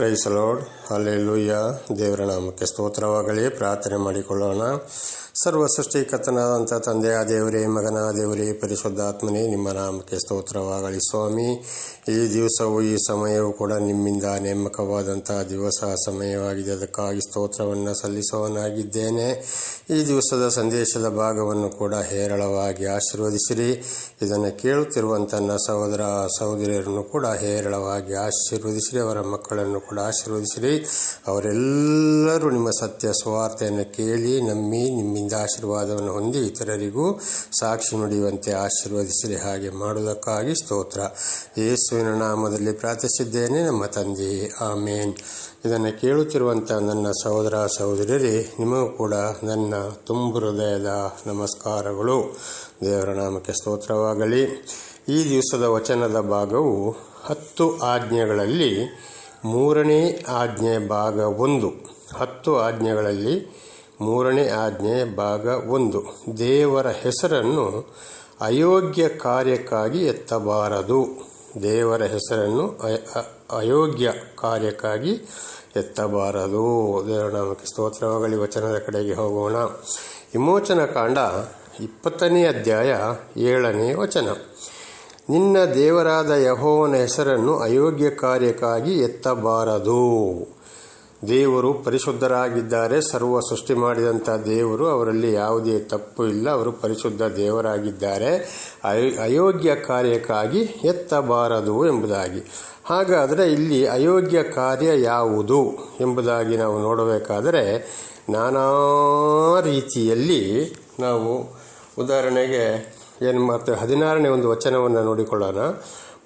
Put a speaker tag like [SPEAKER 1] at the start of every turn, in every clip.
[SPEAKER 1] Price load alleluia ದೇವರ ನಾಮಕ್ಕೆ ಸ್ತೋತ್ರವಾಗಲಿ. ಪ್ರಾರ್ಥನೆ ಮಾಡಿಕೊಳ್ಳೋಣ. ಸರ್ವ ಸೃಷ್ಟಿಕರ್ತನಾದಂಥ ತಂದೆಯ ದೇವರೇ, ಮಗನ ದೇವರೇ, ಪರಿಶುದ್ಧಾತ್ಮನೇ, ನಿಮ್ಮ ನಾಮಕ್ಕೆ ಸ್ತೋತ್ರವಾಗಲಿ ಸ್ವಾಮಿ. ಈ ದಿವಸವು, ಈ ಸಮಯವು ಕೂಡ ನಿಮ್ಮಿಂದ ನೇಮಕವಾದಂಥ ದಿವಸ ಸಮಯವಾಗಿದೆ. ಅದಕ್ಕಾಗಿ ಸ್ತೋತ್ರವನ್ನು ಸಲ್ಲಿಸುವನಾಗಿದ್ದೇನೆ ಈ ದಿವಸದ ಸಂದೇಶದ ಭಾಗವನ್ನು ಕೂಡ ಹೇರಳವಾಗಿ ಆಶೀರ್ವದಿಸಿರಿ. ಇದನ್ನು ಕೇಳುತ್ತಿರುವಂಥ ಸಹೋದರ, ಸಹೋದರಿಯರನ್ನು ಕೂಡ ಹೇರಳವಾಗಿ ಆಶೀರ್ವದಿಸಿರಿ. ಅವರ ಮಕ್ಕಳನ್ನು ಕೂಡ ಆಶೀರ್ವದಿಸಿರಿ. ಅವರೆಲ್ಲರೂ ನಿಮ್ಮ ಸತ್ಯ ಸ್ವಾರ್ಥೆಯನ್ನು ಕೇಳಿ ನಂಬಿ ನಿಮ್ಮಿಂದ ಆಶೀರ್ವಾದವನ್ನು ಹೊಂದಿ ಇತರರಿಗೂ ಸಾಕ್ಷಿ ನುಡಿಯುವಂತೆ ಆಶೀರ್ವದಿಸಿರಿ. ಹಾಗೆ ಮಾಡುವುದಕ್ಕಾಗಿ ಸ್ತೋತ್ರ. ಯೇಸುವಿನ ನಾಮದಲ್ಲಿ ಪ್ರಾರ್ಥಿಸಿದ್ದೇನೆ ನಮ್ಮ ತಂದೆ. ಆಮೇನ್. ಇದನ್ನು ಕೇಳುತ್ತಿರುವಂಥ ನನ್ನ ಸಹೋದರ ಸಹೋದರರೇ ನಿಮಗೂ ಕೂಡ ನನ್ನ ತುಂಬು ಹೃದಯದ ನಮಸ್ಕಾರಗಳು. ದೇವರ ನಾಮಕ್ಕೆ ಸ್ತೋತ್ರವಾಗಲಿ. ಈ ದಿವಸದ ವಚನದ ಭಾಗವು ಹತ್ತು ಆಜ್ಞೆಗಳಲ್ಲಿ ಮೂರನೇ ಆಜ್ಞೆ ಭಾಗ ಒಂದು. ಹತ್ತು ಆಜ್ಞೆಗಳಲ್ಲಿ ಮೂರನೇ ಆಜ್ಞೆ ಭಾಗ ಒಂದು. ದೇವರ ಹೆಸರನ್ನು ಅಯೋಗ್ಯ ಕಾರ್ಯಕ್ಕಾಗಿ ಎತ್ತಬಾರದು. ದೇವರ ಹೆಸರನ್ನು ಅಯ- ಅಯೋಗ್ಯ ಕಾರ್ಯಕ್ಕಾಗಿ ಎತ್ತಬಾರದು. ದೇವರ ನಾಮಕ್ಕೆ ಸ್ತೋತ್ರವಾಗಲಿ ವಚನದ ಕಡೆಗೆ ಹೋಗೋಣ. ವಿಮೋಚನ ಕಾಂಡ ಇಪ್ಪತ್ತನೇ ಅಧ್ಯಾಯ ಏಳನೇ ವಚನ. ನಿನ್ನ ದೇವರಾದ ಯಹೋವನ ಹೆಸರನ್ನು ಅಯೋಗ್ಯ ಕಾರ್ಯಕ್ಕಾಗಿ ಎತ್ತಬಾರದು. ದೇವರು ಪರಿಶುದ್ಧರಾಗಿದ್ದಾರೆ, ಸರ್ವ ಸೃಷ್ಟಿ ಮಾಡಿದಂಥ ದೇವರು ಅವರಲ್ಲಿ ಯಾವುದೇ ತಪ್ಪು ಇಲ್ಲ, ಅವರು ಪರಿಶುದ್ಧ ದೇವರಾಗಿದ್ದಾರೆ, ಅಯೋ- ಅಯೋಗ್ಯ ಕಾರ್ಯಕ್ಕಾಗಿ ಎತ್ತಬಾರದು ಎಂಬುದಾಗಿ. ಹಾಗಾದರೆ ಇಲ್ಲಿ ಅಯೋಗ್ಯ ಕಾರ್ಯ ಯಾವುದು ಎಂಬುದಾಗಿ ನಾವು ನೋಡಬೇಕಾದರೆ, ನಾನಾ ರೀತಿಯಲ್ಲಿ ನಾವು ಉದಾಹರಣೆಗೆ ಏನು ಮಾಡ್ತೇವೆ? ಹದಿನಾರನೇ ಒಂದು ವಚನವನ್ನು ನೋಡಿಕೊಳ್ಳೋಣ.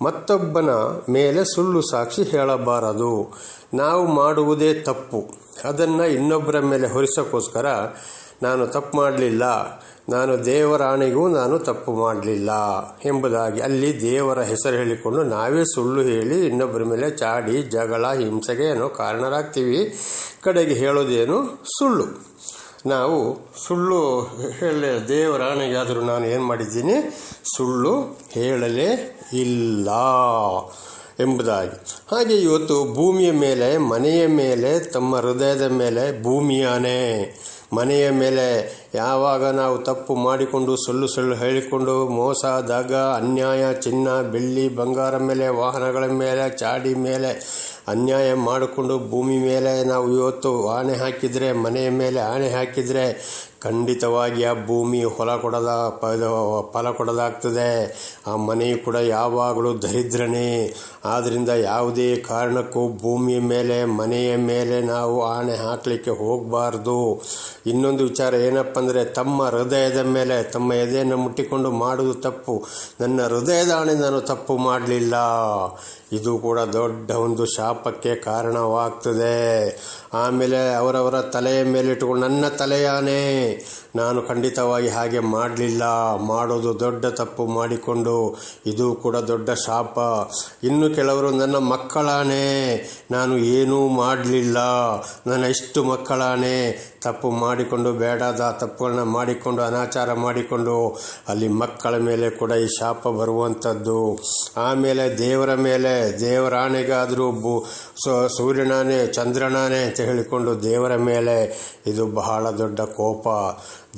[SPEAKER 1] ಮತ್ತೊಬ್ಬನ ಮೇಲೆ ಸುಳ್ಳು ಸಾಕ್ಷಿ ಹೇಳಬಾರದು. ನಾವು ಮಾಡುವುದೇ ತಪ್ಪು. ಅದನ್ನು ಇನ್ನೊಬ್ಬರ ಮೇಲೆ ಹೊರಿಸೋಕ್ಕೋಸ್ಕರ ನಾನು ತಪ್ಪು ಮಾಡಲಿಲ್ಲ. ನಾನು ದೇವರಾಣಿಗೂ ನಾನು ತಪ್ಪು ಮಾಡಲಿಲ್ಲ ಎಂಬುದಾಗಿ ಅಲ್ಲಿ ದೇವರ ಹೆಸರು ಹೇಳಿಕೊಂಡು ನಾವೇ ಸುಳ್ಳು ಹೇಳಿ ಇನ್ನೊಬ್ಬರ ಮೇಲೆ ಚಾಡಿ, ಜಗಳ, ಹಿಂಸೆಗೆ ಏನೋ ಕಾರಣರಾಗ್ತೀವಿ. ಕಡೆಗೆ ಹೇಳೋದೇನು? ಸುಳ್ಳು. ನಾವು ಸುಳ್ಳು ಹೇಳ ದೇವರ ಆನೆಗಾದರೂ ನಾನು ಏನು ಮಾಡಿದ್ದೀನಿ? ಸುಳ್ಳು ಹೇಳಲೇ ಇಲ್ಲ ಎಂಬುದಾಗಿ. ಹಾಗೆ ಇವತ್ತು ಭೂಮಿಯ ಮೇಲೆ, ಮನೆಯ ಮೇಲೆ, ತಮ್ಮ ಹೃದಯದ ಮೇಲೆ ಭೂಮಿಯಾನೆ. ಮನೆಯ ಮೇಲೆ ಯಾವಾಗ ನಾವು ತಪ್ಪು ಮಾಡಿಕೊಂಡು, ಸುಳ್ಳು ಸುಳ್ಳು ಹೇಳಿಕೊಂಡು, ಮೋಸ, ದಗ, ಅನ್ಯಾಯ, ಚಿನ್ನ, ಬೆಳ್ಳಿ, ಬಂಗಾರ ಮೇಲೆ, ವಾಹನಗಳ ಮೇಲೆ, ಚಾಡಿ ಮೇಲೆ ಅನ್ಯಾಯ ಮಾಡಿಕೊಂಡು ಭೂಮಿ ಮೇಲೆ ನಾವು ಇವತ್ತು ಆಣೆ ಹಾಕಿದರೆ, ಮನೆಯ ಮೇಲೆ ಆಣೆ ಹಾಕಿದರೆ ಖಂಡಿತವಾಗಿ ಆ ಭೂಮಿ ಹೊಲ ಕೊಡದ ಫಲ ಕೊಡದಾಗ್ತದೆ. ಆ ಮನೆಯು ಕೂಡ ಯಾವಾಗಲೂ ದರಿದ್ರನೇ. ಆದ್ದರಿಂದ ಯಾವುದೇ ಕಾರಣಕ್ಕೂ ಭೂಮಿಯ ಮೇಲೆ, ಮನೆಯ ಮೇಲೆ ನಾವು ಆಣೆ ಹಾಕಲಿಕ್ಕೆ ಹೋಗಬಾರ್ದು. ಇನ್ನೊಂದು ವಿಚಾರ ಏನಪ್ಪ ಅಂದರೆ ತಮ್ಮ ಹೃದಯದ ಮೇಲೆ, ತಮ್ಮ ಎದೆಯನ್ನು ಮುಟ್ಟಿಕೊಂಡು ಮಾಡುವುದು ತಪ್ಪು. ನನ್ನ ಹೃದಯದ ಆಣೆ ನಾನು ತಪ್ಪು ಮಾಡಲಿಲ್ಲ. ಇದು ಕೂಡ ದೊಡ್ಡ ಒಂದು ಶಾಪಕ್ಕೆ ಕಾರಣವಾಗ್ತದೆ. ಆಮೇಲೆ ಅವರವರ ತಲೆಯ ಮೇಲೆ ಇಟ್ಟುಕೊಂಡು ನನ್ನ ತಲೆಯಾನೆ ನಾನು ಖಂಡಿತವಾಗಿ ಹಾಗೆ ಮಾಡಲಿಲ್ಲ. ಮಾಡೋದು ದೊಡ್ಡ ತಪ್ಪು ಮಾಡಿಕೊಂಡು ಇದು ಕೂಡ ದೊಡ್ಡ ಶಾಪ. ಇನ್ನು ಕೆಲವರು ನನ್ನ ಮಕ್ಕಳಾನೇ, ನಾನು ಏನೂ ಮಾಡಲಿಲ್ಲ. ನನ್ನ ಇಷ್ಟು ಮಕ್ಕಳಾನೇ, ತಪ್ಪು ಮಾಡಿಕೊಂಡು, ಬೇಡದ ತಪ್ಪುಗಳನ್ನ ಮಾಡಿಕೊಂಡು, ಅನಾಚಾರ ಮಾಡಿಕೊಂಡು, ಅಲ್ಲಿ ಮಕ್ಕಳ ಮೇಲೆ ಕೂಡ ಈ ಶಾಪ ಬರುವಂಥದ್ದು. ಆಮೇಲೆ ದೇವರ ಮೇಲೆ, ದೇವರಾಣೆಗಾದರೂ ಬು ಸೂರ್ಯನಾನೇ, ಚಂದ್ರನಾನೆ ಅಂತ ಹೇಳಿಕೊಂಡು ದೇವರ ಮೇಲೆ ಇದು ಬಹಳ ದೊಡ್ಡ ಕೋಪ.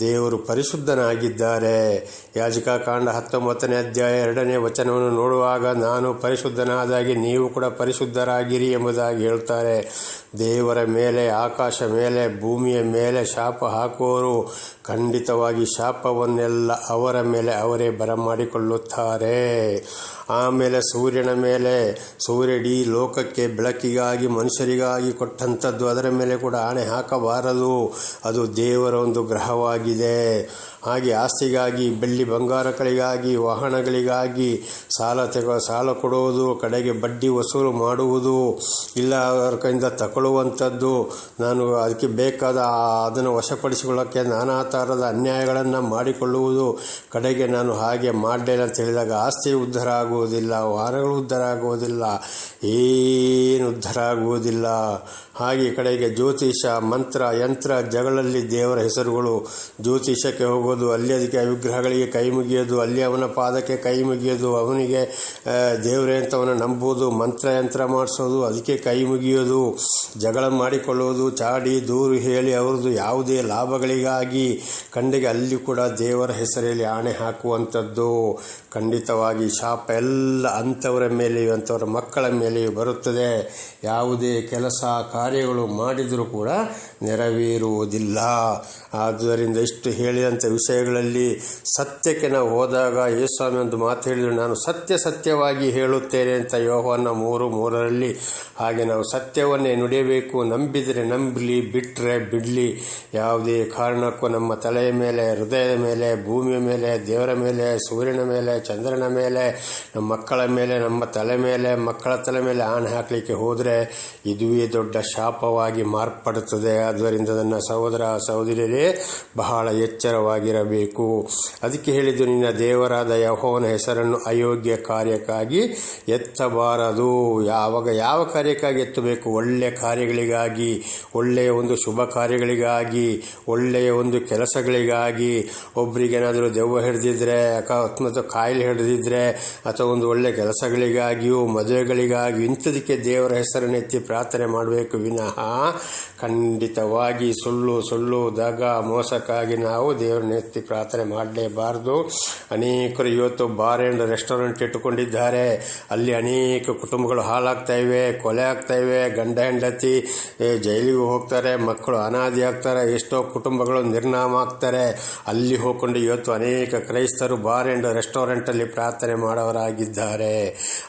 [SPEAKER 1] ದೇವರು ಪರಿಶುದ್ಧನಾಗಿದ್ದಾರೆ. ಯಾಜಕ ಕಾಂಡ ಹತ್ತೊಂಬತ್ತನೇ ಅಧ್ಯಾಯ ಎರಡನೇ ವಚನವನ್ನು ನೋಡುವಾಗ ನಾನು ಪರಿಶುದ್ಧನಾದಾಗಿ ನೀವು ಕೂಡ ಪರಿಶುದ್ಧರಾಗಿರಿ ಎಂಬುದಾಗಿ ಹೇಳ್ತಾರೆ. ದೇವರ ಮೇಲೆ, ಆಕಾಶ ಮೇಲೆ, ಭೂಮಿಯ ಮೇಲೆ ಶಾಪ ಹಾಕುವವರು ಖಂಡಿತವಾಗಿ ಶಾಪವನ್ನೆಲ್ಲ ಅವರ ಮೇಲೆ ಅವರೇ ಬರಮಾಡಿಕೊಳ್ಳುತ್ತಾರೆ. ಆಮೇಲೆ ಸೂರ್ಯನ ಮೇಲೆ ಸೂರ್ಯಡಿ ಲೋಕಕ್ಕೆ ಬೆಳಕಿಗಾಗಿ, ಮನುಷ್ಯರಿಗಾಗಿ ಕೊಟ್ಟಂಥದ್ದು ಅದರ ಮೇಲೆ ಕೂಡ ಆಣೆ ಹಾಕಬಾರದು. ಅದು ದೇವರ ಒಂದು ಗ್ರಹವಾಗಿದೆ. ಹಾಗೆ ಆಸ್ತಿಗಾಗಿ, ಬೆಳ್ಳಿ ಬಂಗಾರಗಳಿಗಾಗಿ, ವಾಹನಗಳಿಗಾಗಿ ಸಾಲ ತೆಗ, ಸಾಲ ಕೊಡುವುದು, ಕಡೆಗೆ ಬಡ್ಡಿ ವಸೂಲು ಮಾಡುವುದು ಇಲ್ಲ ಅವರ ಕೈಯಿಂದ ತಗೊಳ್ಳುವಂಥದ್ದು. ನಾನು ಅದಕ್ಕೆ ಬೇಕಾದ ಅದನ್ನು ವಶಪಡಿಸಿಕೊಳ್ಳೋಕ್ಕೆ ನಾನಾ ಥರದ ಅನ್ಯಾಯಗಳನ್ನು ಮಾಡಿಕೊಳ್ಳುವುದು. ಕಡೆಗೆ ನಾನು ಹಾಗೆ ಮಾಡಲಿಲ್ಲ ಅಂತ ಹೇಳಿದಾಗ ಆಸ್ತಿ ಉದ್ಧಾರ ಆಗುವುದಿಲ್ಲ ವಾಹನಗಳು ಉದ್ಧಾರ ಆಗುವುದಿಲ್ಲ ಏನು ಉದ್ಧಾರ ಆಗುವುದಿಲ್ಲ ಹಾಗೆ ಕಡೆಗೆ ಜ್ಯೋತಿಷ, ಮಂತ್ರ, ಯಂತ್ರ, ಜಗಳಲ್ಲಿ ದೇವರ ಹೆಸರುಗಳು ಜ್ಯೋತಿಷಕ್ಕೆ ಹೋಗೋದು ಹೋಗೋದು, ಅಲ್ಲಿ ಅದಕ್ಕೆ ವಿಗ್ರಹಗಳಿಗೆ ಕೈ ಮುಗಿಯೋದು, ಅಲ್ಲಿ ಅವನ ಪಾದಕ್ಕೆ ಕೈ ಮುಗಿಯೋದು, ಅವನಿಗೆ ದೇವರೇ ಅಂತ ಅವನ ನಂಬುವುದು ಮಂತ್ರ ಯಂತ್ರ ಮಾಡಿಸೋದು, ಅದಕ್ಕೆ ಕೈ ಮುಗಿಯೋದು, ಜಗಳ ಮಾಡಿಕೊಳ್ಳುವುದು ಚಾಡಿ, ದೂರು ಹೇಳಿ ಅವ್ರದ್ದು ಯಾವುದೇ ಲಾಭಗಳಿಗಾಗಿ ಕಂಡಿಗೆ ಅಲ್ಲಿ ಕೂಡ ದೇವರ ಹೆಸರಲ್ಲಿ ಆಣೆ ಹಾಕುವಂಥದ್ದು. ಖಂಡಿತವಾಗಿ ಶಾಪ ಎಲ್ಲ ಅಂಥವರ ಮೇಲೆಯೂ, ಅಂಥವರ ಮಕ್ಕಳ ಮೇಲೆಯೂ ಬರುತ್ತದೆ. ಯಾವುದೇ ಕೆಲಸ, ಕಾರ್ಯಗಳು ಮಾಡಿದರೂ ಕೂಡ ನೆರವೇರುವುದಿಲ್ಲ. ಆದ್ದರಿಂದ ಇಷ್ಟು ಹೇಳಿದಂಥ ವಿಷಯಗಳಲ್ಲಿ ಸತ್ಯಕ್ಕೆ ನಾವು ಹೋದಾಗ ಯೇಸ್ವಾಮಿ ಒಂದು ಮಾತು ಹೇಳಿದರು, ನಾನು ಸತ್ಯ ಸತ್ಯವಾಗಿ ಹೇಳುತ್ತೇನೆ ಅಂತ ಯೋಹವನ್ನು ಮೂರು ಮೂರರಲ್ಲಿ. ಹಾಗೆ ನಾವು ಸತ್ಯವನ್ನೇ ನುಡಿಯಬೇಕು, ನಂಬಿದರೆ ನಂಬಲಿ ಬಿಟ್ಟರೆ ಬಿಡಲಿ. ಯಾವುದೇ ಕಾರಣಕ್ಕೂ ನಮ್ಮ ತಲೆಯ ಮೇಲೆ, ಹೃದಯದ ಮೇಲೆ, ಭೂಮಿಯ ಮೇಲೆ, ದೇವರ ಮೇಲೆ, ಸೂರ್ಯನ ಮೇಲೆ, ಚಂದ್ರನ ಮೇಲೆ, ನಮ್ಮ ಮಕ್ಕಳ ಮೇಲೆ, ನಮ್ಮ ತಲೆ ಮೇಲೆ, ಮಕ್ಕಳ ತಲೆ ಮೇಲೆ ಆಣೆ ಹಾಕಲಿಕ್ಕೆ ಹೋದರೆ ಇದುವೇ ದೊಡ್ಡ ಶಾಪವಾಗಿ ಮಾರ್ಪಡುತ್ತದೆ. ಆದ್ದರಿಂದ ನನ್ನ ಸಹೋದರ, ಸಹೋದರಿಯರೇ, ಬಹಳ ಎಚ್ಚರವಾಗಿರಬೇಕು ಅದಕ್ಕೆ ಹೇಳಿದ್ದು, ನಿನ್ನ ದೇವರಾದ ಯಹೋವನ ಹೆಸರನ್ನು ಅಯೋಗ್ಯ ಕಾರ್ಯಕ್ಕಾಗಿ ಎತ್ತಬಾರದು. ಯಾವಾಗ ಯಾವ ಕಾರ್ಯಕ್ಕಾಗಿ ಎತ್ತಬೇಕು? ಒಳ್ಳೆಯ ಕಾರ್ಯಗಳಿಗಾಗಿ ಒಳ್ಳೆಯ ಒಂದು ಶುಭ ಕಾರ್ಯಗಳಿಗಾಗಿ ಒಳ್ಳೆಯ ಒಂದು ಕೆಲಸಗಳಿಗಾಗಿ. ಒಬ್ಬರಿಗೇನಾದರೂ ದೆವ್ವ ಹಿಡಿದಿದ್ರೆ ಮತ್ತು ಕಾಯಿಲೆ ಹಿಡಿದಿದ್ರೆ, ಅಥವಾ ಒಂದು ಒಳ್ಳೆಯ ಕೆಲಸಗಳಿಗಾಗಿಯೂ, ಮದುವೆಗಳಿಗಾಗಿ ಇಂಥದಕ್ಕೆ ದೇವರ ಹೆಸರನ್ನು ಎತ್ತಿ ಪ್ರಾರ್ಥನೆ ಮಾಡಬೇಕು ವಿನಃ ಖಂಡಿತವಾಗಿ. ಸುಳ್ಳು ಸುಳ್ಳು, ದಗ, ಮೋಸಕ್ಕಾಗಿ ನಾವು ದೇವರನ್ನ ಎತ್ತಿ ಪ್ರಾರ್ಥನೆ ಮಾಡಲೇಬಾರದು. ಅನೇಕರು ಇವತ್ತು ಬಾರ್ ಆ್ಯಂಡ್ ರೆಸ್ಟೋರೆಂಟ್ ಇಟ್ಟುಕೊಂಡಿದ್ದಾರೆ. ಅಲ್ಲಿ ಅನೇಕ ಕುಟುಂಬಗಳು ಹಾಳಾಗ್ತಾ ಇವೆ, ಕೊಲೆ ಆಗ್ತಾ ಇವೆ, ಗಂಡ, ಹೆಂಡತಿ ಜೈಲಿಗೆ ಹೋಗ್ತಾರೆ, ಮಕ್ಕಳು ಅನಾದಿ ಆಗ್ತಾರೆ, ಎಷ್ಟೋ ಕುಟುಂಬಗಳು ನಿರ್ನಾಮ ಆಗ್ತಾರೆ. ಅಲ್ಲಿ ಹೋಗ್ಕೊಂಡು ಇವತ್ತು ಅನೇಕ ಕ್ರೈಸ್ತರು ಬಾರ್ ಆ್ಯಂಡ್ ರೆಸ್ಟೋರೆಂಟಲ್ಲಿ ಪ್ರಾರ್ಥನೆ ಮಾಡೋರಾಗಿದ್ದಾರೆ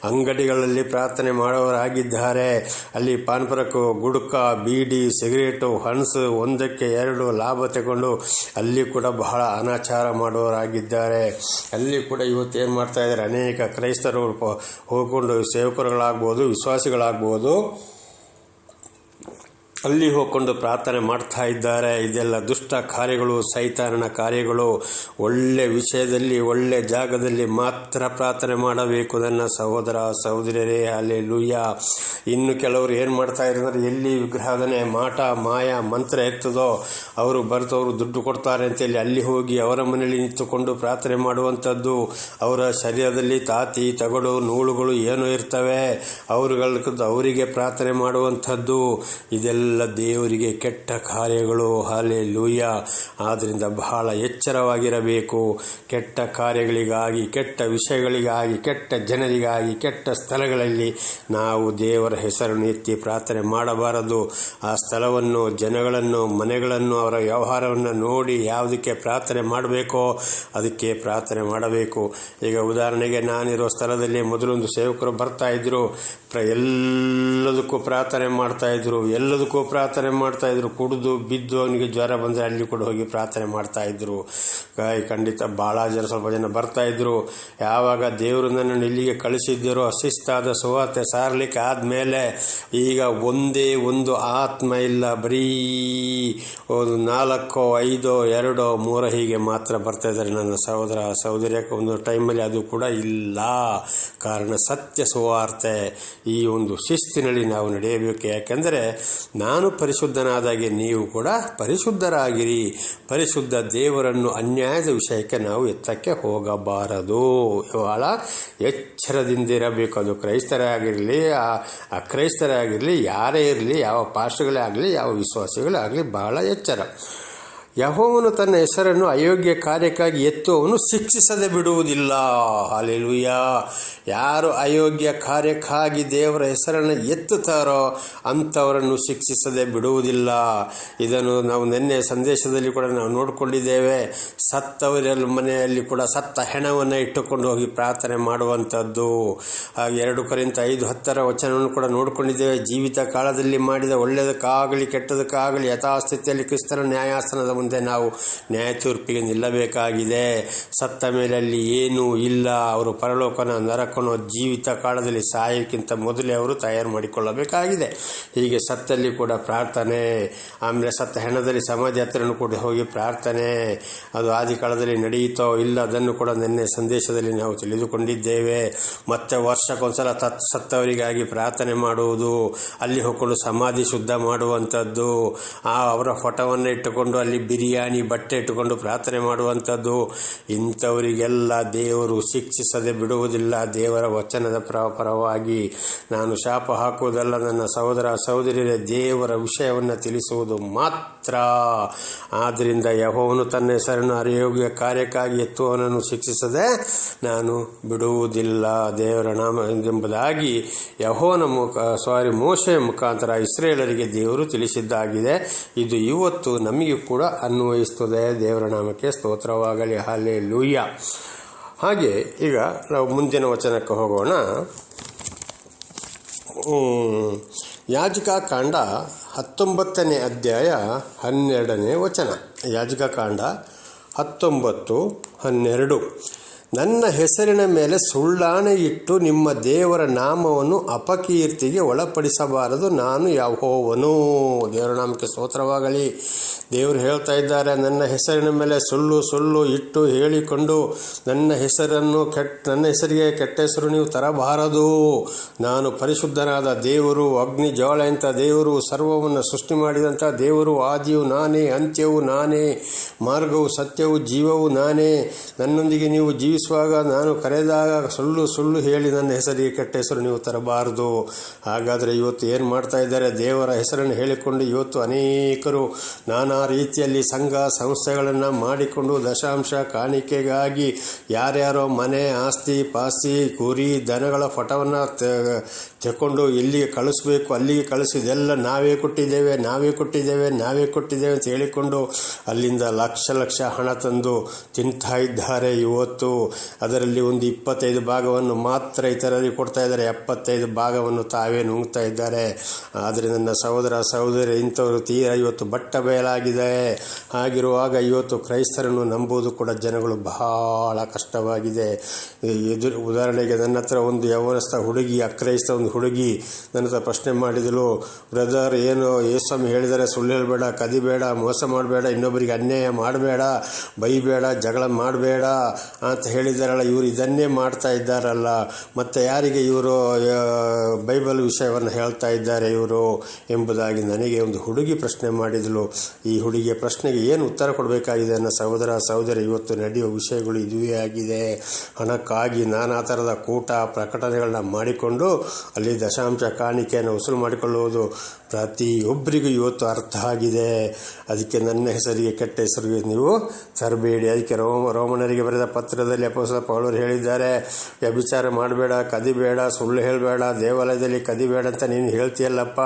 [SPEAKER 1] ಅಂಗಡಿಗಳಲ್ಲಿ ಪ್ರಾರ್ಥನೆ ಮಾಡೋರಾಗಿದ್ದಾರೆ ಅಲ್ಲಿ ಪಾನ್ಪುರಕ್ಕೂ ಗುಡ್ಕ, ಬೀಡಿ, ಸಿಗರೇಟು ಹಣಸು ಒಂದಕ್ಕೆ ಎರಡು ಲಾಭ ತಗೊಂಡು ಅಲ್ಲಿ ಕೂಡ ಬಹಳ ಅನಾಚಾರ ಮಾಡುವವರಾಗಿದ್ದಾರೆ. ಅಲ್ಲಿ ಕೂಡ ಇವತ್ತು ಏನು ಮಾಡ್ತಾ ಇದ್ದಾರೆ? ಅನೇಕ ಕ್ರೈಸ್ತರು ಹೋಗ್ಕೊಂಡು ಸೇವಕರುಗಳಾಗ್ಬೋದು ವಿಶ್ವಾಸಿಗಳಾಗ್ಬೋದು. ಅಲ್ಲಿ ಹೋಗ್ಕೊಂಡು ಪ್ರಾರ್ಥನೆ ಮಾಡ್ತಾ ಇದ್ದಾರೆ. ಇದೆಲ್ಲ ದುಷ್ಟ ಕಾರ್ಯಗಳು, ಸೈತಾನನ ಕಾರ್ಯಗಳು. ಒಳ್ಳೆ ವಿಷಯದಲ್ಲಿ, ಒಳ್ಳೆ ಜಾಗದಲ್ಲಿ ಮಾತ್ರ ಪ್ರಾರ್ಥನೆ ಮಾಡಬೇಕು ನನ್ನ ಸಹೋದರ, ಸಹೋದರಿಯರೇ. ಅಲ್ಲಿ ಲೂಯ್ಯ ಇನ್ನು ಕೆಲವರು ಏನು ಮಾಡ್ತಾ ಇದ್ದಾರೆ? ಎಲ್ಲಿ ವಿಗ್ರಹದನೆ ಮಾಟ, ಮಾಯ, ಮಂತ್ರ ಇರ್ತದೋ ಅವರು ಬರ್ತವರು ದುಡ್ಡು ಕೊಡ್ತಾರೆ ಅಂತೇಳಿ ಅಲ್ಲಿ ಹೋಗಿ ಅವರ ಮನೆಯಲ್ಲಿ ನಿಂತುಕೊಂಡು ಪ್ರಾರ್ಥನೆ ಮಾಡುವಂಥದ್ದು. ಅವರ ಶರೀರದಲ್ಲಿ ತಾತಿ ತಗಡು ನೂಳುಗಳು ಏನೋ ಇರ್ತವೆ. ಅವರುಗಳ ಅವರಿಗೆ ಪ್ರಾರ್ಥನೆ ಮಾಡುವಂಥದ್ದು. ಇದೆಲ್ಲ ದೇವರಿಗೆ ಕೆಟ್ಟ ಕಾರ್ಯಗಳು. ಹಾಲೆ ಲೂಯ ಆದ್ದರಿಂದ ಬಹಳ ಎಚ್ಚರವಾಗಿರಬೇಕು. ಕೆಟ್ಟ ಕಾರ್ಯಗಳಿಗಾಗಿ, ಕೆಟ್ಟ ವಿಷಯಗಳಿಗಾಗಿ, ಕೆಟ್ಟ ಜನರಿಗಾಗಿ, ಕೆಟ್ಟ ಸ್ಥಳಗಳಲ್ಲಿ ನಾವು ದೇವರ ಹೆಸರನ್ನು ಎತ್ತಿ ಪ್ರಾರ್ಥನೆ ಮಾಡಬಾರದು. ಆ ಸ್ಥಳವನ್ನು, ಜನಗಳನ್ನು, ಮನೆಗಳನ್ನು, ಅವರ ವ್ಯವಹಾರವನ್ನು ನೋಡಿ ಯಾವುದಕ್ಕೆ ಪ್ರಾರ್ಥನೆ ಮಾಡಬೇಕೋ ಅದಕ್ಕೆ ಪ್ರಾರ್ಥನೆ ಮಾಡಬೇಕು. ಈಗ ಉದಾಹರಣೆಗೆ ನಾನಿರೋ ಸ್ಥಳದಲ್ಲಿ ಮೊದಲೊಂದು ಸೇವಕರು ಬರ್ತಾ ಇದ್ರು. ಎಲ್ಲದಕ್ಕೂ ಪ್ರಾರ್ಥನೆ ಮಾಡ್ತಾ ಇದ್ರು. ಎಲ್ಲದಕ್ಕೂ ಪ್ರಾರ್ಥನೆ ಮಾಡ್ತಾ ಇದ್ರು. ಕುಡಿದು, ಬಿದ್ದು ಅವನಿಗೆ ಜ್ವರ ಬಂದರೆ ಅಲ್ಲಿ ಕೂಡ ಹೋಗಿ ಪ್ರಾರ್ಥನೆ ಮಾಡ್ತಾಯಿದ್ರು ಖಂಡಿತ ಭಾಳ ಜನ ಸ್ವಲ್ಪ ಜನ ಬರ್ತಾ ಇದ್ರು. ಯಾವಾಗ ದೇವರು ನನ್ನನ್ನು ಇಲ್ಲಿಗೆ ಕಳಿಸಿದ್ದರು ಅಶಿಸ್ತಾದ ಸುವಾರ್ತೆ ಸಾರಲಿಕ್ಕೆ ಆದಮೇಲೆ ಈಗ ಒಂದೇ ಒಂದು ಆತ್ಮ ಇಲ್ಲ. ಬರೀ ಒಂದು ನಾಲ್ಕೋ, ಐದೋ, ಎರಡೋ, ಮೂರೋ ಹೀಗೆ ಮಾತ್ರ ಬರ್ತಾ ಇದ್ದಾರೆ ನನ್ನ ಸಹೋದರ ಸಹೋದರಿಯ ಒಂದು ಟೈಮಲ್ಲಿ ಅದು ಕೂಡ ಇಲ್ಲ. ಕಾರಣ ಸತ್ಯ ಸುವಾರ್ತೆ ಈ ಒಂದು ಶಿಸ್ತಿನಲ್ಲಿ ನಾವು ನಡೆಯಬೇಕು. ಯಾಕೆಂದರೆ ನಾನು ಪರಿಶುದ್ಧನಾದಾಗೆ ನೀವು ಕೂಡ ಪರಿಶುದ್ಧರಾಗಿರಿ. ಪರಿಶುದ್ಧ ದೇವರನ್ನು ಅನ್ಯಾಯದ ವಿಷಯಕ್ಕೆ ನಾವು ಎತ್ತಕ್ಕೆ ಹೋಗಬಾರದು. ಬಹಳ ಎಚ್ಚರದಿಂದಿರಬೇಕು. ಅದು ಕ್ರೈಸ್ತರೇ ಆಗಿರಲಿ ಅಕ್ರೈಸ್ತರೇ ಆಗಿರಲಿ, ಯಾರೇ ಇರಲಿ, ಯಾವ ಪಾಸ್ಟ್ಗಳೇ ಆಗಲಿ, ಯಾವ ವಿಶ್ವಾಸಿಗಳೇ ಆಗಲಿ ಬಹಳ ಎಚ್ಚರ. ಯಹೋವನು ತನ್ನ ಹೆಸರನ್ನು ಅಯೋಗ್ಯ ಕಾರ್ಯಕ್ಕಾಗಿ ಎತ್ತುವವನು ಶಿಕ್ಷಿಸದೆ ಬಿಡುವುದಿಲ್ಲ. ಅಲೆಲುಯ್ಯ ಯಾರು ಅಯೋಗ್ಯ ಕಾರ್ಯಕ್ಕಾಗಿ ದೇವರ ಹೆಸರನ್ನು ಎತ್ತುತ್ತಾರೋ ಅಂಥವರನ್ನು ಶಿಕ್ಷಿಸದೆ ಬಿಡುವುದಿಲ್ಲ. ಇದನ್ನು ನಾವು ನಿನ್ನೆ ಸಂದೇಶದಲ್ಲಿ ಕೂಡ ನಾವು ನೋಡಿಕೊಂಡಿದ್ದೇವೆ. ಸತ್ತವರಲ್ಲಿ ಮನೆಯಲ್ಲಿ ಕೂಡ ಸತ್ತ ಹೆಣವನ್ನು ಇಟ್ಟುಕೊಂಡು ಹೋಗಿ ಪ್ರಾರ್ಥನೆ ಮಾಡುವಂಥದ್ದು. ಹಾಗೆ ಎರಡು ಕರಿಂದ ಐದು ಹತ್ತರ ವಚನವನ್ನು ಕೂಡ ನೋಡಿಕೊಂಡಿದ್ದೇವೆ. ಜೀವಿತ ಕಾಲದಲ್ಲಿ ಮಾಡಿದ ಒಳ್ಳೆಯದಕ್ಕಾಗಲಿ ಕೆಟ್ಟದಕ್ಕಾಗಲಿ ಯಥಾಸ್ಥಿತಿಯಲ್ಲಿ ಕ್ರಿಸ್ತನ ನ್ಯಾಯಾಸನದ ಮುಂದೆ ನಾವು ನ್ಯಾಯ ತೀರ್ಪಿಗೆ ನಿಲ್ಲಬೇಕಾಗಿದೆ. ಸತ್ತ ಮೇಲೆ ಏನೂ ಇಲ್ಲ. ಅವರು ಪರಲೋಕನ ನರಕನ ಜೀವಿತ ಕಾಲದಲ್ಲಿ ಸಾಯಕ್ಕಿಂತ ಮೊದಲೇ ಅವರು ತಯಾರು ಮಾಡಿಕೊಳ್ಳಬೇಕಾಗಿದೆ. ಹೀಗೆ ಸತ್ತಲ್ಲಿ ಕೂಡ ಪ್ರಾರ್ಥನೆ, ಆಮೇಲೆ ಸತ್ತ ಹೆಣದಲ್ಲಿ ಸಮಾಧಿ ಹತ್ರನೂ ಕೂಡ ಹೋಗಿ ಪ್ರಾರ್ಥನೆ, ಅದು ಆದಿ ಕಾಲದಲ್ಲಿ ನಡೆಯಿತೋ ಇಲ್ಲ ಅದನ್ನು ಕೂಡ ನಿನ್ನೆ ಸಂದೇಶದಲ್ಲಿ ನಾವು ತಿಳಿದುಕೊಂಡಿದ್ದೇವೆ. ಮತ್ತೆ ವರ್ಷಕ್ಕೊಂದ್ಸಲ ತತ್ ಸತ್ತವರಿಗಾಗಿ ಪ್ರಾರ್ಥನೆ ಮಾಡುವುದು, ಅಲ್ಲಿ ಹೋಗಿಕೊಂಡು ಸಮಾಧಿ ಶುದ್ಧ ಮಾಡುವಂಥದ್ದು. ಆ ಅವರ ಫೋಟೋವನ್ನು ಇಟ್ಟುಕೊಂಡು ಅಲ್ಲಿ ಬಿರಿಯಾನಿ ಬಟ್ಟೆ ಇಟ್ಟುಕೊಂಡು ಪ್ರಾರ್ಥನೆ ಮಾಡುವಂಥದ್ದು, ಇಂಥವರಿಗೆಲ್ಲ ದೇವರು ಶಿಕ್ಷಿಸದೆ ಬಿಡುವುದಿಲ್ಲ. ದೇವರ ವಚನದ ಪ್ರ ಪರವಾಗಿ ನಾನು ಶಾಪ ಹಾಕುವುದಲ್ಲ, ನನ್ನ ಸಹೋದರ ಸಹೋದರಿಯರ, ದೇವರ ವಿಷಯವನ್ನು ತಿಳಿಸುವುದು ಮಾತ್ರ. ಆದ್ದರಿಂದ ಯಹೋವನು ತನ್ನ ಹೆಸರನ್ನು ಅರಿಯೋಗ್ಯ ಕಾರ್ಯಕ್ಕಾಗಿ ಎತ್ತುವವನನ್ನು ಶಿಕ್ಷಿಸದೆ ನಾನು ಬಿಡುವುದಿಲ್ಲ. ದೇವರ ನಾಮ ಎಂಬುದಾಗಿ ಯಹೋನ ಮುಖ, ಸಾರಿ, ಮೋಶೆಯ ಮುಖಾಂತರ ಇಸ್ರೇಲರಿಗೆ ದೇವರು ತಿಳಿಸಿದ್ದಾಗಿದೆ. ಇದು ಇವತ್ತು ನಮಗೆ ಕೂಡ ಅನ್ವಯಿಸ್ತದೆ ದೇವರ ನಾಮಕ್ಕೆ ಸ್ತೋತ್ರವಾಗಲಿ ಹಾಲೆ ಲೂಯ್ಯ ಹಾಗೆ ಈಗ ನಾವು ಮುಂದಿನ ವಚನಕ್ಕೆ ಹೋಗೋಣ. ಹ್ಮ್. ಯಾಜಕ ಕಾಂಡ ಹತ್ತೊಂಬತ್ತನೇ ಅಧ್ಯಾಯ ಹನ್ನೆರಡನೇ ವಚನ. ಯಾಜಕ ಕಾಂಡ ಹತ್ತೊಂಬತ್ತು ಹನ್ನೆರಡು. ನನ್ನ ಹೆಸರಿನ ಮೇಲೆ ಸುಳ್ಳಾಣೆ ಇಟ್ಟು ನಿಮ್ಮ ದೇವರ ನಾಮವನ್ನು ಅಪಕೀರ್ತಿಗೆ ಒಳಪಡಿಸಬಾರದು. ನಾನು ಯಾವೋವನು ದೇವರ ನಾಮಕ್ಕೆ ಸ್ತೋತ್ರವಾಗಲಿ. ದೇವರು ಹೇಳ್ತಾ ಇದ್ದಾರೆ, ನನ್ನ ಹೆಸರಿನ ಮೇಲೆ ಸುಳ್ಳು ಸುಳ್ಳು ಇಟ್ಟು ಹೇಳಿಕೊಂಡು ನನ್ನ ಹೆಸರನ್ನು ಕೆಟ್ಟ ನನ್ನ ಹೆಸರಿಗೆ ಕೆಟ್ಟ ಹೆಸರು ನೀವು ತರಬಾರದು. ನಾನು ಪರಿಶುದ್ಧನಾದ ದೇವರು, ಅಗ್ನಿ ಜ್ವಾಳ ಅಂತ ದೇವರು, ಸರ್ವವನ್ನು ಸೃಷ್ಟಿ ಮಾಡಿದಂಥ ದೇವರು, ಆದಿಯು ನಾನೇ, ಅಂತ್ಯವು ನಾನೇ, ಮಾರ್ಗವು ಸತ್ಯವು ಜೀವವು ನಾನೇ. ನನ್ನೊಂದಿಗೆ ನೀವು ಜೀವಿಸುವಾಗ ನಾನು ಕರೆದಾಗ ಸುಳ್ಳು ಸುಳ್ಳು ಹೇಳಿ ನನ್ನ ಹೆಸರಿಗೆ ಕೆಟ್ಟ ಹೆಸರು ನೀವು ತರಬಾರದು. ಹಾಗಾದರೆ ಇವತ್ತು ಏನು ಮಾಡ್ತಾ ಇದ್ದಾರೆ? ದೇವರ ಹೆಸರನ್ನು ಹೇಳಿಕೊಂಡು ಇವತ್ತು ಅನೇಕರು ನಾನಾ ರೀತಿಯಲ್ಲಿ ಸಂಘ ಸಂಸ್ಥೆಗಳನ್ನು ಮಾಡಿಕೊಂಡು ದಶಾಂಶ ಕಾಣಿಕೆಗಾಗಿ ಯಾರ್ಯಾರೋ ಮನೆ, ಆಸ್ತಿ, ಪಾಸ್ತಿ, ಕುರಿ, ದನಗಳ ಫಟವನ್ನು ತೆಕ್ಕೊಂಡು ಎಲ್ಲಿಗೆ ಕಳಿಸ್ಬೇಕು, ಅಲ್ಲಿಗೆ ಕಳಿಸಿದೆಲ್ಲ ನಾವೇ ಕೊಟ್ಟಿದ್ದೇವೆ ನಾವೇ ಕೊಟ್ಟಿದ್ದೇವೆ ನಾವೇ ಕೊಟ್ಟಿದ್ದೇವೆ ಅಂತ ಹೇಳಿಕೊಂಡು ಅಲ್ಲಿಂದ ಲಕ್ಷ ಲಕ್ಷ ಹಣ ತಂದು ತಿಂತಾ ಇದ್ದಾರೆ. ಇವತ್ತು ಅದರಲ್ಲಿ ಒಂದು ಇಪ್ಪತ್ತೈದು ಭಾಗವನ್ನು ಮಾತ್ರ ಇತರರಿಗೆ ಕೊಡ್ತಾ ಇದ್ದಾರೆ. ಎಪ್ಪತ್ತೈದು ಭಾಗವನ್ನು ತಾವೇ ನುಂಗ್ತಾ ಇದ್ದಾರೆ. ಆದರೆ ನನ್ನ ಸಹೋದರ, ಸಹೋದರಿ, ಇಂಥವರು ತೀರ ಇವತ್ತು ಬಟ್ಟ ಬಯಲಾಗಿದೆ. ಹಾಗಿರುವಾಗ ಇವತ್ತು ಕ್ರೈಸ್ತರನ್ನು ನಂಬುವುದು ಕೂಡ ಜನಗಳು ಬಹಳ ಕಷ್ಟವಾಗಿದೆ. ಎದುರು ಉದಾಹರಣೆಗೆ ನನ್ನ ಹತ್ರ ಒಂದು ಯೌವನಸ್ಥ ಹುಡುಗಿ ಅಕ್ರೈಸ್ತ ಒಂದು ಹುಡುಗಿ ನನ್ನ ಹತ್ರ ಪ್ರಶ್ನೆ ಮಾಡಿದಳು, ಬ್ರದರ್, ಏನು ಯೇಸ್ವಾಮಿ ಹೇಳಿದರೆ ಸುಳ್ಳು ಹೇಳಬೇಡ ಕದಿಬೇಡ ಮೋಸ ಮಾಡಬೇಡ, ಇನ್ನೊಬ್ಬರಿಗೆ ಅನ್ಯಾಯ ಮಾಡಬೇಡ, ಬೈಬೇಡ, ಜಗಳ ಮಾಡಬೇಡ ಅಂತ ಹೇಳಿದಾರಲ್ಲ, ಇವರು ಇದನ್ನೇ ಮಾಡ್ತಾ ಇದ್ದಾರಲ್ಲ. ಮತ್ತು ಯಾರಿಗೆ ಇವರು ಬೈಬಲ್ ವಿಷಯವನ್ನು ಹೇಳ್ತಾ ಇದ್ದಾರೆ ಇವರು ಎಂಬುದಾಗಿ ನನಗೆ ಒಂದು ಹುಡುಗಿ ಪ್ರಶ್ನೆ ಮಾಡಿದಳು. ಈ ಹುಡುಗಿಯ ಪ್ರಶ್ನೆಗೆ ಏನು ಉತ್ತರ ಕೊಡಬೇಕಾಗಿದೆ ನನ್ನ ಸಹೋದರ ಸಹೋದರಿ, ಇವತ್ತು ನಡೆಯುವ ವಿಷಯಗಳು ಇದುವೇ ಆಗಿದೆ. ಹಣಕ್ಕಾಗಿ ನಾನಾ ಥರದ ಕೂಟ ಪ್ರಕಟಣೆಗಳನ್ನ ಮಾಡಿಕೊಂಡು ಅಲ್ಲಿ ದಶಾಂಶ ಕಾಣಿಕೆಯನ್ನು ವಸೂಲು ಮಾಡಿಕೊಳ್ಳುವುದು ಪ್ರತಿಯೊಬ್ಬರಿಗೂ ಇವತ್ತು ಅರ್ಥ ಆಗಿದೆ. ಅದಕ್ಕೆ ನನ್ನ ಹೆಸರಿಗೆ ಕೆಟ್ಟ ಹೆಸರಿಗೆ ನೀವು ತರಬೇಡಿ. ಅದಕ್ಕೆ ರೋಮ, ರೋಮನರಿಗೆ ಬರೆದ ಪತ್ರದಲ್ಲಿ ಅಪೋಸ ಪೌಳರು ಹೇಳಿದ್ದಾರೆ, ವ್ಯಭಿಚಾರ ಮಾಡಬೇಡ, ಕದಿಬೇಡ, ಸುಳ್ಳು ಹೇಳಬೇಡ, ದೇವಾಲಯದಲ್ಲಿ ಕದಿಬೇಡ ಅಂತ ನೀನು ಹೇಳ್ತೀಯಲ್ಲಪ್ಪ.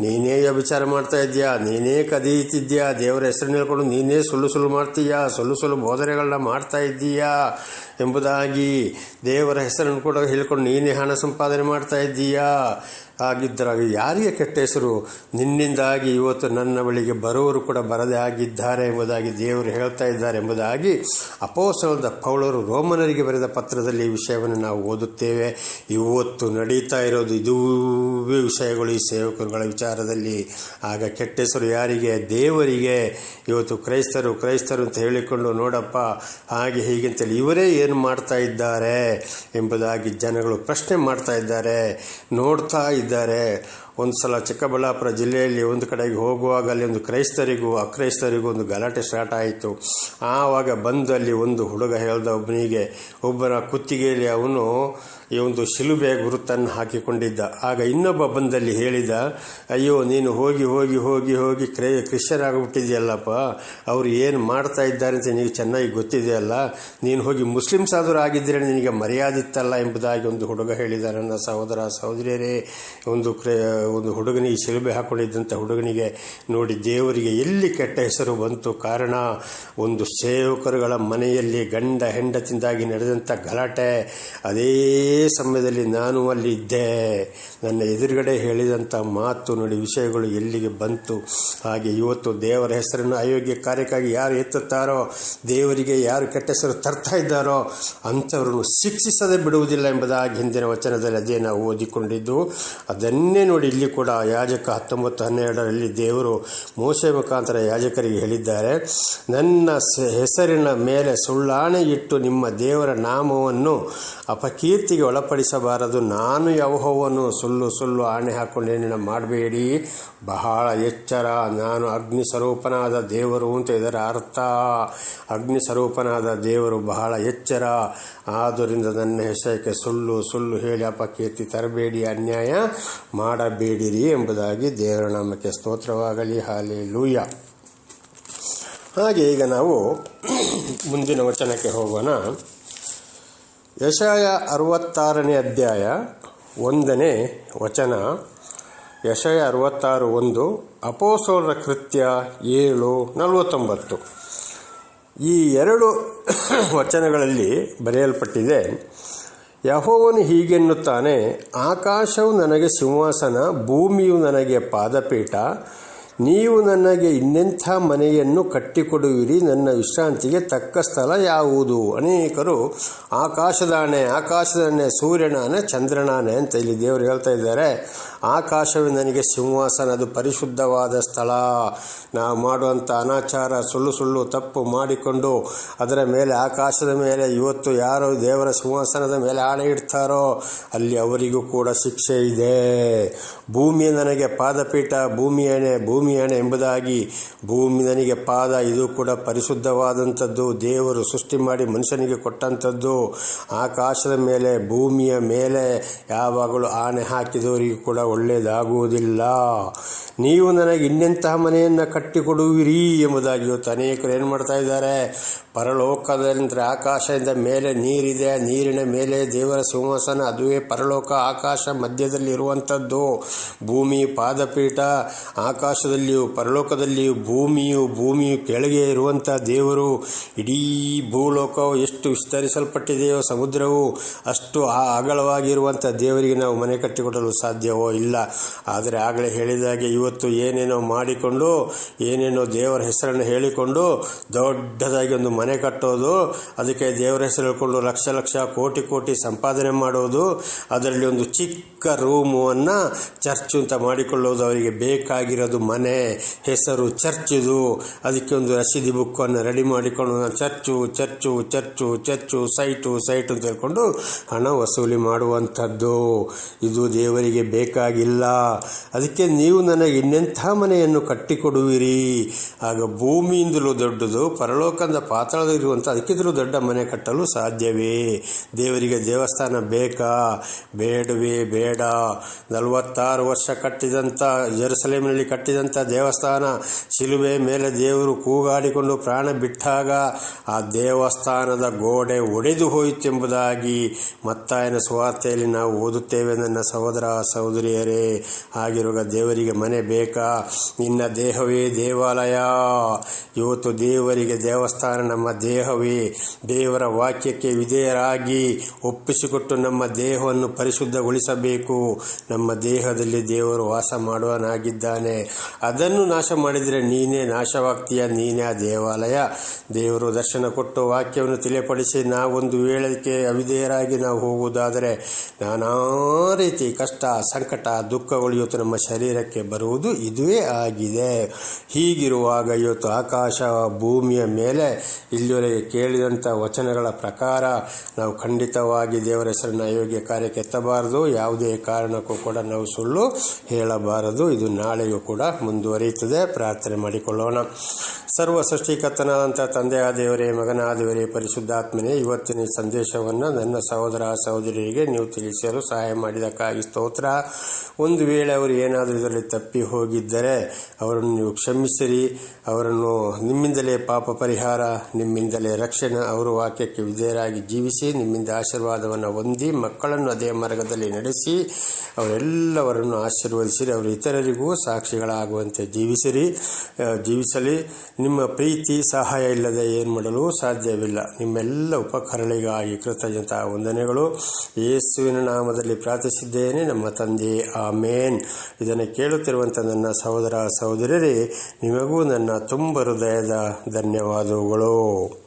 [SPEAKER 1] ನೀನೇ ವ್ಯಭಿಚಾರ ಮಾಡ್ತಾ ಇದ್ದೀಯಾ? ನೀನೇ ಕದೀತಿದ್ಯಾ ದೇವರ ಹೆಸರು ಹೇಳ್ಕೊಂಡು ನೀನೇ ಸುಳ್ಳು ಸುಳ್ಳು ಮಾಡ್ತೀಯಾ? ಸುಳ್ಳು ಸುಳ್ಳು ಬೋಧನೆಗಳನ್ನ ಮಾಡ್ತಾ ಇದ್ದೀಯಾ? ಎಂಬುದಾಗಿ ದೇವರ ಹೆಸರನ್ನು ಕೂಡ ಹೇಳ್ಕೊಂಡು ನೀನೇ ಹಣ ಸಂಪಾದನೆ ಮಾಡ್ತಾ ಇದ್ದೀಯಾ? ಆಗಿದ್ದಾಗ ಯಾರಿಗೆ ಕೆಟ್ಟ ಹೆಸರು? ನಿನ್ನಿಂದಾಗಿ ಇವತ್ತು ನನ್ನ ಬಳಿಗೆ ಬರೋರು ಕೂಡ ಬರದೇ ಆಗಿದ್ದಾರೆ ಎಂಬುದಾಗಿ ದೇವರು ಹೇಳ್ತಾ ಇದ್ದಾರೆ ಎಂಬುದಾಗಿ ಅಪೋಸಲದ ಪೌಳರು ರೋಮನರಿಗೆ ಬರೆದ ಪತ್ರದಲ್ಲಿ ಈ ವಿಷಯವನ್ನು ನಾವು ಓದುತ್ತೇವೆ. ಇವತ್ತು ನಡೀತಾ ಇರೋದು ಇದೂ ವಿಷಯಗಳು ಈ ಸೇವಕರುಗಳ ವಿಚಾರದಲ್ಲಿ. ಆಗ ಕೆಟ್ಟ ಹೆಸರು ಯಾರಿಗೆ? ದೇವರಿಗೆ. ಇವತ್ತು ಕ್ರೈಸ್ತರು ಕ್ರೈಸ್ತರು ಅಂತ ಹೇಳಿಕೊಂಡು ನೋಡಪ್ಪ, ಹಾಗೆ ಹೀಗೆ ಅಂತೇಳಿ ಇವರೇ ಏನು ಮಾಡ್ತಾ ಇದ್ದಾರೆ ಎಂಬುದಾಗಿ ಜನಗಳು ಪ್ರಶ್ನೆ ಮಾಡ್ತಾ ಇದ್ದಾರೆ. ನೋಡ್ತಾ ಇದ್ದಾರೆ ಒಂದು ಸಲ ಚಿಕ್ಕಬಳ್ಳಾಪುರ ಜಿಲ್ಲೆಯಲ್ಲಿ ಒಂದು ಕಡೆಗೆ ಹೋಗುವಾಗ ಅಲ್ಲಿ ಒಂದು ಕ್ರೈಸ್ತರಿಗೂ ಅಕ್ರೈಸ್ತರಿಗೂ ಒಂದು ಗಲಾಟೆ ಸ್ಟಾರ್ಟ್ ಆಯಿತು. ಆವಾಗ ಬಂದು ಅಲ್ಲಿ ಒಂದು ಹುಡುಗ ಹೇಳ್ದ ಒಬ್ಬನಿಗೆ, ಒಬ್ಬನ ಕುತ್ತಿಗೆಯಲ್ಲಿ ಅವನು ಈ ಒಂದು ಶಿಲುಬೆ ಗುರುತನ್ನು ಹಾಕಿಕೊಂಡಿದ್ದ. ಆಗ ಇನ್ನೊಬ್ಬ ಬಂದಲ್ಲಿ ಹೇಳಿದ, ಅಯ್ಯೋ, ನೀನು ಹೋಗಿ ಹೋಗಿ ಹೋಗಿ ಹೋಗಿ ಕ್ರೈ ಕ್ರಿಶ್ಚಿಯನ್ ಆಗಿಬಿಟ್ಟಿದೆಯಲ್ಲಪ್ಪ ಅವರು ಏನು ಮಾಡ್ತಾ ಇದ್ದಾರೆ ಅಂತ ನಿನಗೆ ಚೆನ್ನಾಗಿ ಗೊತ್ತಿದೆಯಲ್ಲ? ನೀನು ಹೋಗಿ ಮುಸ್ಲಿಮ್ಸ್ ಆದರೂ ಆಗಿದ್ದರೆ ನಿನಗೆ ಮರ್ಯಾದಿತ್ತಲ್ಲ? ಎಂಬುದಾಗಿ ಒಂದು ಹುಡುಗ ಹೇಳಿದ. ನನ್ನ ಸಹೋದರ, ಸಹೋದರಿಯರೇ, ಒಂದು ಕ್ರೇ ಒಂದು ಹುಡುಗನಿಗೆ ಶಿಲುಬೆ ಹಾಕೊಂಡಿದ್ದಂಥ ಹುಡುಗನಿಗೆ ನೋಡಿ ದೇವರಿಗೆ ಎಲ್ಲಿ ಕೆಟ್ಟ ಹೆಸರು ಬಂತು ಕಾರಣ? ಒಂದು ಸೇವಕರುಗಳ ಮನೆಯಲ್ಲಿ ಗಂಡ ಹೆಂಡತಿಂದಾಗಿ ನಡೆದಂಥ ಗಲಾಟೆ. ಅದೇ ಸಮಯದಲ್ಲಿ ನಾನು ಅಲ್ಲಿ ಇದ್ದೆ. ನನ್ನ ಎದುರುಗಡೆ ಹೇಳಿದಂಥ ಮಾತು ನೋಡಿ ವಿಷಯಗಳು ಎಲ್ಲಿಗೆ ಬಂತು? ಹಾಗೆ ಇವತ್ತು ದೇವರ ಹೆಸರನ್ನು ಅಯೋಗ್ಯ ಕಾರ್ಯಕ್ಕಾಗಿ ಯಾರು ಎತ್ತುತ್ತಾರೋ, ದೇವರಿಗೆ ಯಾರು ಕೆಟ್ಟ ಹೆಸರು ತರ್ತಾ ಇದ್ದಾರೋ ಅಂಥವ್ರನ್ನು ಶಿಕ್ಷಿಸದೆ ಬಿಡುವುದಿಲ್ಲ ಎಂಬುದಾಗಿ ಹಿಂದಿನ ವಚನದಲ್ಲಿ ಅದೇ ನಾವು ಓದಿಕೊಂಡಿದ್ದು. ಅದನ್ನೇ ನೋಡಿ ಇಲ್ಲಿ ಕೂಡ ಯಾಜಕ ಹತ್ತೊಂಬತ್ತು ಹನ್ನೆರಡರಲ್ಲಿ ದೇವರು ಮೋಸೆ ಮುಖಾಂತರ ಯಾಜಕರಿಗೆ ಹೇಳಿದ್ದಾರೆ, ನನ್ನ ಹೆಸರಿನ ಮೇಲೆ ಸುಳ್ಳಾಣೆ ಇಟ್ಟು ನಿಮ್ಮ ದೇವರ ನಾಮವನ್ನು ಅಪಕೀರ್ತಿಗೆ ಒಳಪಡಿಸಬಾರದು. ನಾನು ಯಹೋವನು ಸುಳ್ಳು ಸುಳ್ಳು ಆಣೆ ಹಾಕೊಂಡು ಏನೇನು ಮಾಡಬೇಡಿ. ಬಹಳ ಎಚ್ಚರ. ನಾನು ಅಗ್ನಿ ಸ್ವರೂಪನಾದ ದೇವರು ಅಂತ ಇದರ ಅರ್ಥ. ಅಗ್ನಿ ಸ್ವರೂಪನಾದ ದೇವರು ಬಹಳ ಎಚ್ಚರ. ಆದ್ದರಿಂದ ನನ್ನ ಹೆಸರಕ್ಕೆ ಸುಳ್ಳು ಸುಳ್ಳು ಹೇಳಿ ಅಪಕೀರ್ತಿ ತರಬೇಡಿ. ಅನ್ಯಾಯ ಮಾಡಬೇಡಿರಿ ಎಂಬುದಾಗಿ ದೇವರ ನಾಮಕ್ಕೆ ಸ್ತೋತ್ರವಾಗಲಿ. ಹಾಲಿ ಲೂಯ ಹಾಗೆ ಈಗ ನಾವು ಮುಂದಿನ ವಚನಕ್ಕೆ ಹೋಗೋಣ. ಯಶಾಯ ಅರವತ್ತಾರನೇ ಅಧ್ಯಾಯ ಒಂದನೇ ವಚನ. ಯಶಯ ಅರವತ್ತಾರು ಒಂದು ಅಪೋಸೋಲರ ಕೃತ್ಯ ಏಳು ನಲವತ್ತೊಂಬತ್ತು. ಈ ಎರಡು ವಚನಗಳಲ್ಲಿ ಬರೆಯಲ್ಪಟ್ಟಿದೆ ಯಹೋವನು ಹೀಗೆನ್ನುತ್ತಾನೆ ಆಕಾಶವು ನನಗೆ ಸಿಂಹಾಸನ ಭೂಮಿಯು ನನಗೆ ಪಾದಪೀಠ ನೀವು ನನಗೆ ಇನ್ನೆಂಥ ಮನೆಯನ್ನು ಕಟ್ಟಿಕೊಡುವಿರಿ, ನನ್ನ ವಿಶ್ರಾಂತಿಗೆ ತಕ್ಕ ಸ್ಥಳ ಯಾವುದು? ಅನೇಕರು ಆಕಾಶದಾಣೆ ಆಕಾಶದಾಣೆ ಸೂರ್ಯನಾನೆ, ಚಂದ್ರನಾನೆ ಅಂತ ಇಲ್ಲಿ ದೇವರು ಹೇಳ್ತಾ ಇದ್ದಾರೆ. ಆಕಾಶವೇ ನನಗೆ ಸಿಂಹಾಸನ, ಅದು ಪರಿಶುದ್ಧವಾದ ಸ್ಥಳ. ನಾವು ಮಾಡುವಂಥ ಅನಾಚಾರ, ಸುಳ್ಳು ಸುಳ್ಳು, ತಪ್ಪು ಮಾಡಿಕೊಂಡು ಅದರ ಮೇಲೆ, ಆಕಾಶದ ಮೇಲೆ ಇವತ್ತು ಯಾರು ದೇವರ ಸಿಂಹಾಸನದ ಮೇಲೆ ಆಣೆ ಇಡ್ತಾರೋ, ಅಲ್ಲಿ ಅವರಿಗೂ ಕೂಡ ಶಿಕ್ಷೆ ಇದೆ. ಭೂಮಿ ನನಗೆ ಪಾದಪೀಠ ಭೂಮಿಯಣೆ ಭೂಮಿಯಣೆ ಎಂಬುದಾಗಿ ಭೂಮಿ ನನಗೆ ಪಾದ ಇದು ಕೂಡ ಪರಿಶುದ್ಧವಾದಂಥದ್ದು. ದೇವರು ಸೃಷ್ಟಿ ಮಾಡಿ ಮನುಷ್ಯನಿಗೆ ಕೊಟ್ಟಂಥದ್ದು. ಆಕಾಶದ ಮೇಲೆ, ಭೂಮಿಯ ಮೇಲೆ ಯಾವಾಗಲೂ ಆನೆ ಹಾಕಿದವರಿಗೂ ಕೂಡ ಒಳ್ಳೆಯದಾಗುವುದಿಲ್ಲ. ನೀವು ನನಗೆ ಇನ್ನೆಂತಹ ಮನೆಯನ್ನು ಕಟ್ಟಿಕೊಡುವಿರಿ ಎಂಬುದಾಗಿ ಇವತ್ತು ಅನೇಕರು ಏನು ಮಾಡ್ತಾ ಇದ್ದಾರೆ? ಪರಲೋಕದಂತರ ಆಕಾಶದಿಂದ ಮೇಲೆ ನೀರಿದೆ. ನೀರಿನ ಮೇಲೆ ದೇವರ ಸಿಂಹಾಸನ, ಅದುವೇ ಪರಲೋಕ ಆಕಾಶ ಮಧ್ಯದಲ್ಲಿ ಇರುವಂಥದ್ದು. ಭೂಮಿ ಪಾದಪೀಠ ಆಕಾಶದಲ್ಲಿಯೂ ಪರಲೋಕದಲ್ಲಿಯೂ ಭೂಮಿಯು ಭೂಮಿಯು ಕೆಳಗೆ ಇರುವಂಥ ದೇವರು, ಇಡೀ ಭೂಲೋಕವು ಎಷ್ಟು ವಿಸ್ತರಿಸಲ್ಪಟ್ಟಿದೆಯೋ ಸಮುದ್ರವು ಅಷ್ಟು ಆ ಅಗಲವಾಗಿರುವಂಥ ದೇವರಿಗೆ ನಾವು ಮನೆ ಕಟ್ಟಿಕೊಡಲು ಸಾಧ್ಯವೋ ಇಲ್ಲ. ಆದರೆ ಆಗಲೇ ಹೇಳಿದಾಗೆ ಇವತ್ತು ಏನೇನೋ ಮಾಡಿಕೊಂಡು, ಏನೇನೋ ದೇವರ ಹೆಸರನ್ನು ಹೇಳಿಕೊಂಡು, ದೊಡ್ಡದಾಗಿ ಒಂದು ಮನೆ ಕಟ್ಟೋದು, ಅದಕ್ಕೆ ದೇವರ ಹೆಸರು ಹೇಳಿಕೊಂಡು ಲಕ್ಷ ಲಕ್ಷ ಕೋಟಿ ಕೋಟಿ ಸಂಪಾದನೆ ಮಾಡೋದು, ಅದರಲ್ಲಿ ಒಂದು ಚಿಕ್ಕ ರೂಮನ್ನು ಚರ್ಚ್ ಅಂತ ಮಾಡಿಕೊಳ್ಳೋದು ಅವರಿಗೆ ಬೇಕಾಗಿರೋದು ಮನೆ, ಹೆಸರು ಚರ್ಚಿದು ಅದಕ್ಕೆ ಒಂದು ರಸೀದಿ ಬುಕ್ಕನ್ನು ರೆಡಿ ಮಾಡಿಕೊಂಡು church church church church site site ಅಂತ ಹೇಳ್ಕೊಂಡು ಹಣ ವಸೂಲಿ ಮಾಡುವಂಥದ್ದು. ಇದು ದೇವರಿಗೆ ಬೇಕಾಗಿಲ್ಲ. ಅದಕ್ಕೆ ನೀವು ನನಗೆ ಇನ್ನೆಂಥ ಮನೆಯನ್ನು ಕಟ್ಟಿಕೊಡುವಿರಿ. ಆಗ ಭೂಮಿಯಿಂದಲೂ ದೊಡ್ಡದು, ಪರಲೋಕದ ಪಾತಾಳದಲ್ಲಿರುವಂಥ ಅದಕ್ಕಿಂತಲೂ ದೊಡ್ಡ ಮನೆ ಕಟ್ಟಲು ಸಾಧ್ಯವೇ. ದೇವರಿಗೆ ದೇವಸ್ಥಾನ ಬೇಕಾ? ಬೇಡವೇ ಬೇಡ. ನಲವತ್ತಾರು ವರ್ಷ ಕಟ್ಟಿದಂಥ ಜೆರುಸಲೇಮಿನಲ್ಲಿ ಕಟ್ಟಿದಂಥ ದೇವಸ್ಥಾನ, ಶಿಲುಬೆ ಮೇಲೆ ದೇವರು ಕೂಗಾಡಿಕೊಂಡು ಪ್ರಾಣ ಬಿಟ್ಟಾಗ ಆ ದೇವಸ್ಥಾನದ ಗೋಡೆ ಒಡೆದು ಹೋಯಿತೆಂಬುದಾಗಿ ಮತ್ತಾಯನ ಸುವಾರ್ತೆಯಲ್ಲಿ ನಾವು ಓದುತ್ತೇವೆ. ನನ್ನ ಸಹೋದರ ಸಹೋದರಿಯರೇ ಆಗಿರುವ ದೇವರಿಗೆ ಮನೆ ಬೇಕಾ? ನಿನ್ನ ದೇಹವೇ ದೇವಾಲಯ. ಇವತ್ತು ದೇವರಿಗೆ ದೇವಸ್ಥಾನ ನಮ್ಮ ದೇಹವೇ. ದೇವರ ವಾಕ್ಯಕ್ಕೆ ವಿಧೇಯರಾಗಿ ಒಪ್ಪಿಸಿಕೊಟ್ಟು ನಮ್ಮ ದೇಹವನ್ನು ಪರಿಶುದ್ಧಗೊಳಿಸಬೇಕು. ನಮ್ಮ ದೇಹದಲ್ಲಿ ದೇವರು ವಾಸ ಮಾಡುವನಾಗಿದ್ದಾನೆ. ಅದನ್ನು ನಾಶ ಮಾಡಿದರೆ ನೀನೇ ನಾಶವಾಗ್ತೀಯ, ನೀನೇ ದೇವಾಲಯ. ದೇವರು ದರ್ಶನ ಕೊಟ್ಟು ವಾಕ್ಯವನ್ನು ತಿಳಿಯಪಡಿಸಿ, ನಾವೊಂದು ವೇಳೆಗೆ ಅವಿಧೇಯರಾಗಿ ನಾವು ಹೋಗುವುದಾದರೆ ನಾನಾ ರೀತಿ ಕಷ್ಟ, ಸಂಕಟ, ದುಃಖಗಳು ಇವತ್ತು ನಮ್ಮ ಶರೀರಕ್ಕೆ ಬರುವುದು ಇದುವೇ ಆಗಿದೆ. ಹೀಗಿರುವಾಗ ಇವತ್ತು ಆಕಾಶ, ಭೂಮಿಯ ಮೇಲೆ ಇಲ್ಲಿವರೆಗೆ ಕೇಳಿದಂಥ ವಚನಗಳ ಪ್ರಕಾರ ನಾವು ಖಂಡಿತವಾಗಿ ದೇವರ ಹೆಸರನ್ನ ಅಯೋಗ್ಯ ಕಾರ್ಯಕ್ಕೆ ಎತ್ತಬಾರದು. ಯಾವುದೇ ಕಾರಣಕ್ಕೂ ಕೂಡ ನಾವು ಸುಳ್ಳು ಹೇಳಬಾರದು. ಇದು ನಾಳೆಯೂ ಕೂಡ ಮುಂದುವರಿಯುತ್ತದೆ. ಪ್ರಾರ್ಥನೆ ಮಾಡಿಕೊಳ್ಳೋಣ. ಸರ್ವ ಸೃಷ್ಟಿಕರ್ತನಾದಂಥ ತಂದೆಯ ದೇವರೇ ಮಗನ ದೇವರೇ ಪರಿಶುದ್ಧಾತ್ಮನೇ, ಇವತ್ತಿನ ಸಂದೇಶವನ್ನು ನನ್ನ ಸಹೋದರ ಸಹೋದರಿಯರಿಗೆ ನೀವು ತಿಳಿಸಲು ಸಹಾಯ ಮಾಡಿದಕ್ಕಾಗಿ ಸ್ತೋತ್ರ. ಒಂದು ವೇಳೆ ಅವರು ಏನಾದರೂ ಇದರಲ್ಲಿ ತಪ್ಪಿ ಹೋಗಿದ್ದರೆ ಅವರನ್ನು ನೀವು ಕ್ಷಮಿಸಿರಿ. ಅವರನ್ನು ನಿಮ್ಮಿಂದಲೇ ಪಾಪ ಪರಿಹಾರ, ನಿಮ್ಮಿಂದಲೇ ರಕ್ಷಣೆ, ಅವರು ವಾಕ್ಯಕ್ಕೆ ವಿಧೇಯರಾಗಿ ಜೀವಿಸಿ, ನಿಮ್ಮಿಂದ ಆಶೀರ್ವಾದವನ್ನು ಹೊಂದಿ, ಮಕ್ಕಳನ್ನು ಅದೇ ಮಾರ್ಗದಲ್ಲಿ ನಡೆಸಿ, ಅವರೆಲ್ಲವರನ್ನು ಆಶೀರ್ವದಿಸಿರಿ. ಅವರು ಇತರರಿಗೂ ಸಾಕ್ಷಿಗಳಾಗುವಂತೆ ಜೀವಿಸಿರಿ ಜೀವಿಸಲಿ. ನಿಮ್ಮ ಪ್ರೀತಿ, ಸಹಾಯ ಇಲ್ಲದೆ ಏನು ಮಾಡಲು ಸಾಧ್ಯವಿಲ್ಲ. ನಿಮ್ಮೆಲ್ಲ ಉಪಕರಣಗಳಿಗಾಗಿ ಕೃತಜ್ಞತಾ ವಂದನೆಗಳು. ಯೇಸುವಿನ ನಾಮದಲ್ಲಿ ಪ್ರಾರ್ಥಿಸಿದ್ದೇನೆ. ನಮ್ಮ ತಂದೆ, ಆಮೇನ್. ಇದನ್ನು ಕೇಳುತ್ತಿರುವಂಥ ನನ್ನ ಸಹೋದರ ಸಹೋದರರೇ ನಿಮಗೂ ನನ್ನ ತುಂಬ ಹೃದಯದ ಧನ್ಯವಾದಗಳು.